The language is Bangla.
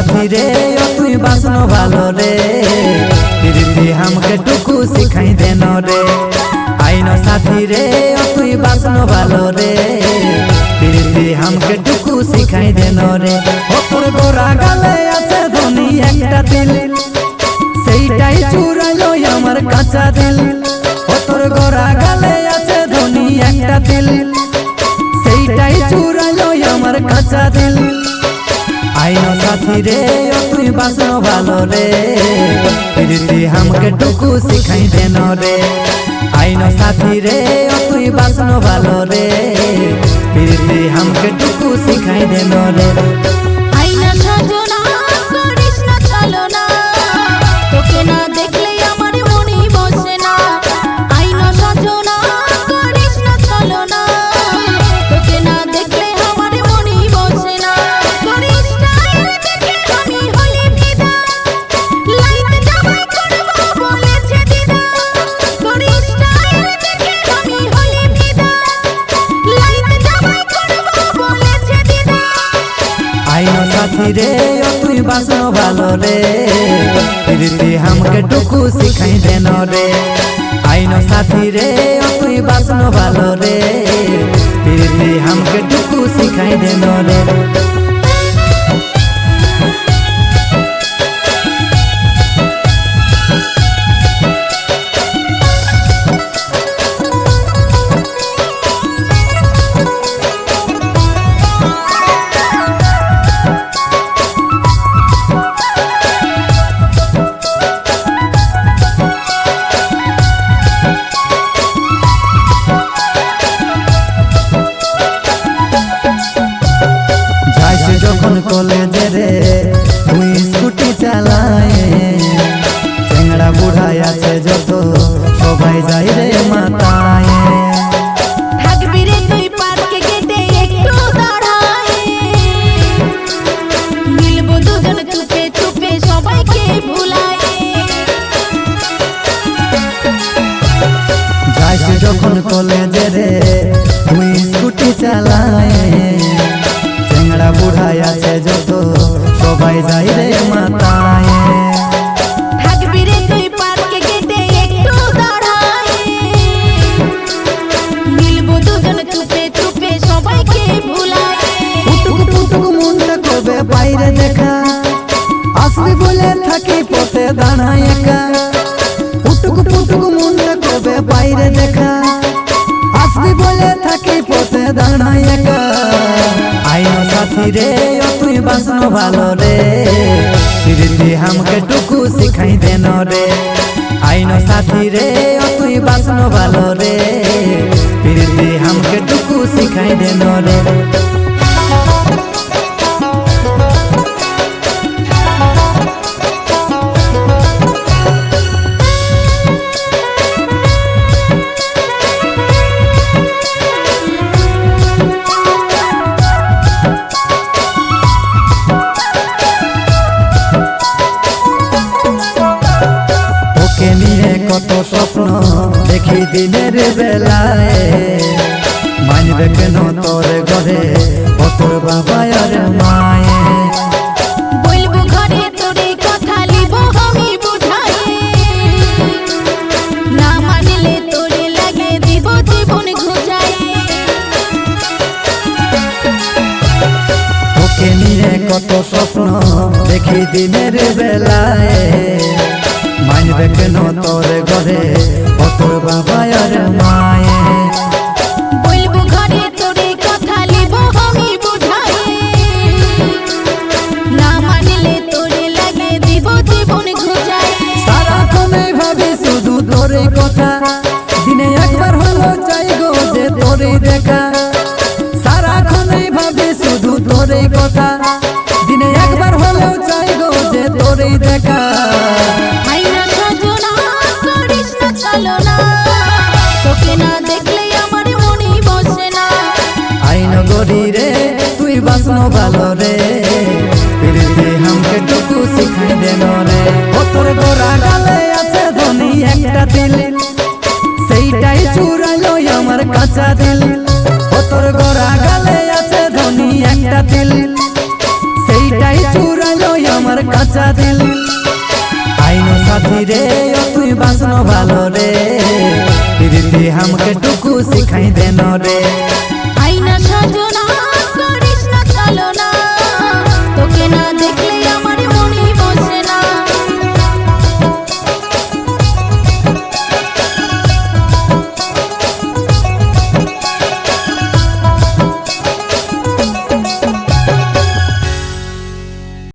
রে ও তুই বাসন ভালো রে। প্রীতি আমাকে টুকু শিখাই দেন রে। আইন সাথী রে ও তুই বাসন ভালো রে। প্রীতি আমাকে টুকু শিখাই দেন রে। ওপর গোরা গালে আছে ধনী একটা দিল সেইটাই চুরাইলো আমার কাঁচা সাথী রে তুই বাসন ভালো রে। প্রীতি আমাকে টুকু শিখাই দেন রে। আইন সাথী রে তুই বাসন ভালো রে। প্রীতি আমাকে টুকু শিখাই দেন রে। বাসন ভালো রে। প্রীতি আমাকে টুকু শিখাই দেন রে। আইন সাথী রে, ও তুই বাসন ভালো রে। প্রীতি আমাকে টুকু কলেজে রে তুই স্কুটি চালায়। চেংড়া বুড়াই আছে যত সবাই যাই রে মাতায়। থাকবি রে তুই সাথী রে ও তুই বাসন ভালো রে। প্রীতি আমাকে টুকু শিখাই দেন রে। আইন সাথী রে তুই বাসন ভালো রে। প্রীতি আমাকে টুকু শিখাই দেন রে। দিনের বেলায়। মানবে কেন তোর ঘরে? তোর বাবা আর মায়ে। বলব ঘরে তোরে কথা লিব আমি বুঝাই না মানলে তোরে লাগে দিব জীবন ঘুচাই ওকে নিয়ে কত স্বপ্ন দেখি দিনের বেলায়। দেখা সারাক্ষণে ভাবি শুধু তোরে কথা। দিনে একবার হলো চাই গো যে তোরে দেখা। আইনা গরি রে তুই বাসন ভালো রে। প্রীতি আমাকে টুকু শিখাই দেন রে ও তোর গোরা গালে আছে ধনী একটা দিল সেইটাই চুরালো আমার কাঁচা দিল তোর গোরা গালে আছে ধনি একটা দিল সেইটাই চুরালো আমার কাঁচা দিল আইনো সাথী রে তুই বাসনো ভালো রে। প্রীতি হামকে টুকু শিখাই দেন রে।